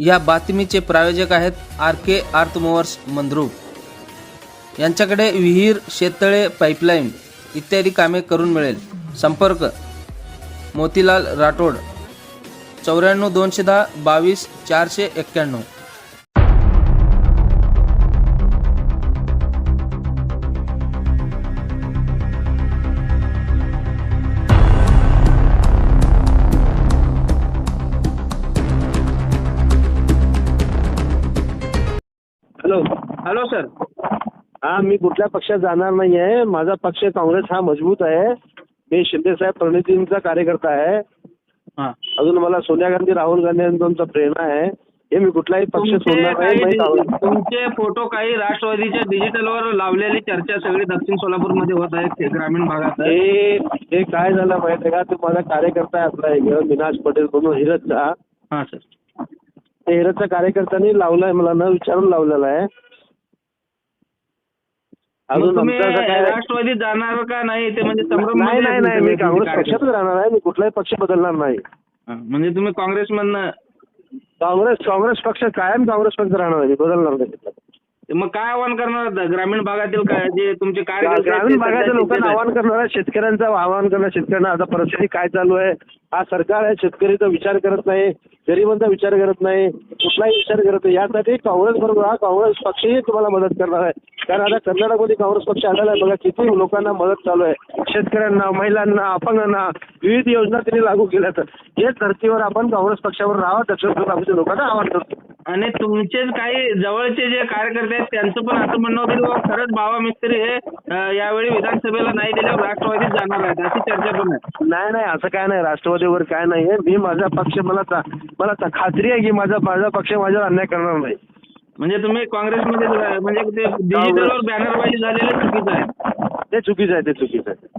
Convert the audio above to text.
या बातमीचे प्रायोजक आहेत आर के आर्थमोवर्स मंद्रूप यांच्याकडे विहीर शेततळे पाईपलाईन इत्यादी कामे करून मिळेल. संपर्क. मोतीलाल राठोड. चौऱ्याण्णव दोनशे दहा बावीस चारशे एक्क्याण्णव. हॅलो. Hello sir. हा मी कुठल्या पक्षात जाणार नाही आहे माझा पक्ष काँग्रेस हा मजबूत आहे. मी शिंदेसाहेब प्रणितींचा कार्यकर्ता आहे. हां. अजून मला सोनिया गांधी राहुल गांधी यांचा प्रेरणा आहे. हे मी कुठलाही पक्ष तुमचे सोडणार नाही काही मी काँग्रेस तुमचे फोटो काही राष्ट्रवादीच्या डिजिटलवर लावलेली चर्चा सगळी दक्षिण सोलापूरमध्ये होत आहे ग्रामीण भागात हे हे काय झालं माहिती आहे का? तो माझा कार्यकर्ता आहे आपला एक मिनाज पटेल म्हणून हिरतचा हां सर. ते हिरतच्या कार्यकर्त्यांनी लावलाय मला न विचारून लावलेला आहे. अजून तुम्ही आमचं असं काय राष्ट्रवादीत जाणार का नाही? ते म्हणजे संभ्रम नाही नाही नाही मी काँग्रेस पक्षातच राहणार आहे मी कुठलाही पक्ष बदलणार नाही. म्हणजे तुम्ही काँग्रेसमधनं काँग्रेस काँग्रेस पक्ष कायम काँग्रेस पक्ष राहणार आहे मी बदलणार नाही मग काय आव्हान करणार? आता ग्रामीण भागातील काय जे तुमचे कार्यकर्ते आहेत, ग्रामीण ते भागाच्या सध्या लोकांना आहेत. आवाहन करणार आहे शेतकऱ्यांचं आवाहन करणार शेतकऱ्यांना आता परिस्थिती काय चालू आहे हा सरकार आहे शेतकरीचा विचार करत नाही गरिबांचा विचार करत नाही कुठलाही विचार करत नाही. यासाठी काँग्रेस बरोबर हा काँग्रेस पक्षही तुम्हाला मदत करणार आहे. कारण आता कर्नाटकमध्ये काँग्रेस पक्ष आलेला आहे. बघा किती लोकांना मदत चालू आहे. शेतकऱ्यांना महिलांना अपंगांना विविध योजना त्यांनी लागू केल्या तर हेच धर्तीवर आपण काँग्रेस पक्षावर राहा दक्षिण लोकांना आवाहन करतो. आणि तुमचेच काही जवळचे जे कार्यकर्ते आहेत त्यांचं पण असं म्हणणं होतं की बाबा खरंच बाबा मिस्त्री हे यावेळी विधानसभेला नाही दिल्यावर राष्ट्रवादीत जाणार आहेत अशी चर्चा पण आहे. नाही नाही असं काय नाही राष्ट्रवादीवर काय नाही आहे. मी माझा पक्ष मला मला खात्री आहे की माझा माझा पक्ष माझ्यावर अन्याय करणार नाही. म्हणजे तुम्ही काँग्रेसमध्ये म्हणजे ते डिजिटलवर बॅनरबाजी झालेलं चुकीचं आहे. ते चुकीचं आहे ते चुकीचं आहे.